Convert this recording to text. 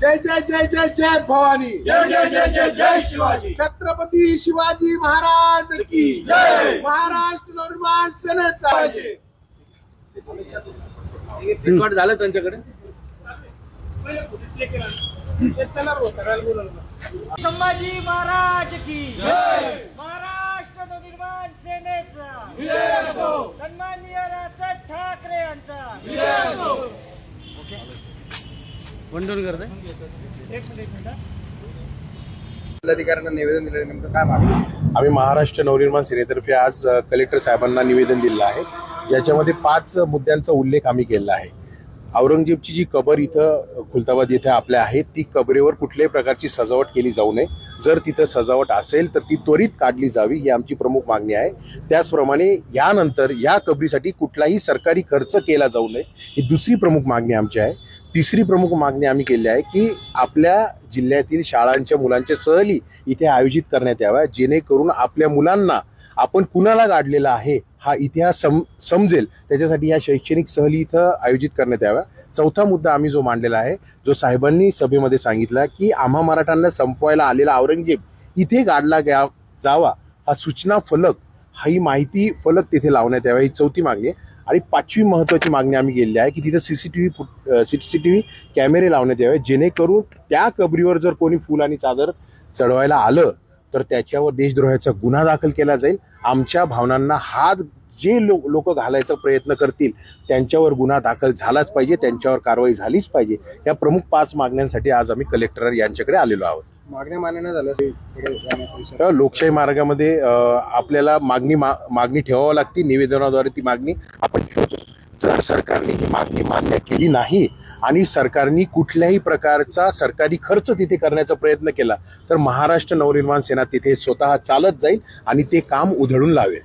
जय जय भवानी। जय जय जय जय जय शिवाजी। छत्रपती शिवाजी महाराज की जय. महाराष्ट्र नवनिर्माण सेनेचा. रेकॉर्ड झालं त्यांच्याकडे? संभाजी महाराज की महाराष्ट्र नवनिर्माण सेनेचा। वंदन करते जिल्हाधिकाऱ्यांना निवेदन दिलं नेमकं काय मागणी आम्ही महाराष्ट्र नवनिर्माण सेनेतर्फे आज कलेक्टर साहेबांना निवेदन दिलं आहे. ज्याच्यामध्ये पाच मुद्द्यांचा उल्लेख आम्ही केला आहे. औरंगजेबची जी कबर इथं खुलताबाद येथे आपल्या आहे ती कबरेवर कुठल्याही प्रकारची सजावट केली जाऊ नये. जर तिथं सजावट असेल तर ती त्वरित काढली जावी ही आमची प्रमुख मागणी आहे. त्याचप्रमाणे यानंतर या कबरीसाठी कुठलाही सरकारी खर्च केला जाऊ नये ही दुसरी प्रमुख मागणी आमची आहे. तिसरी प्रमुख मागणी आम्ही केली आहे की आपल्या जिल्ह्यातील शाळांच्या मुलांच्या सहली इथे आयोजित करण्यात याव्या जेणेकरून आपल्या मुलांना आपण कुणाला गाडलेलं आहे हा इतिहास सम समजेल. त्याच्यासाठी या शैक्षणिक सहली इथं आयोजित करण्यात याव्या. चौथा मुद्दा आम्ही जो मांडलेला आहे जो साहेबांनी सभेमध्ये सांगितला की आम्हा मराठ्यांना संपवायला आलेला औरंगजेब इथे गाडला गा जावा हा सूचना फलक हा ही माहिती फलक तिथे लावण्यात यावा ही चौथी मागणी आहे. आणि पाचवी महत्त्वाची मागणी आम्ही केलेली आहे की तिथे C C T V foot C C T V कॅमेरे लावण्यात यावे जेणेकरून त्या कबरीवर जर कोणी फुल आणि चादर चढवायला आलं तर त्याच्यावर देशद्रोहाचा गुन्हा दाखल केला जाईल. आमच्या भावनांना हात जे लोक लोक घालायचा प्रयत्न करतील त्यांच्यावर गुन्हा दाखल झालाच पाहिजे त्यांच्यावर कारवाई झालीच पाहिजे. या प्रमुख पाच मागण्यांसाठी आज आम्ही कलेक्टर यांच्याकडे आलेलो आहोत. मागण्या मान्य झालं लोकशाही मार्गामध्ये आपल्याला मागणी मा मागणी ठेवावी लागते. निवेदनाद्वारे ती मागणी आपण ठेवतो. जर सरकारने ही मागणी मान्य केली नाही आणि सरकारने कुठल्याही प्रकारचा सरकारी खर्च तिथे करण्याचा प्रयत्न केला तर महाराष्ट्र नवनिर्माण सेना तिथे स्वतः चालत जाईल आणि ते काम उधळून लावेल.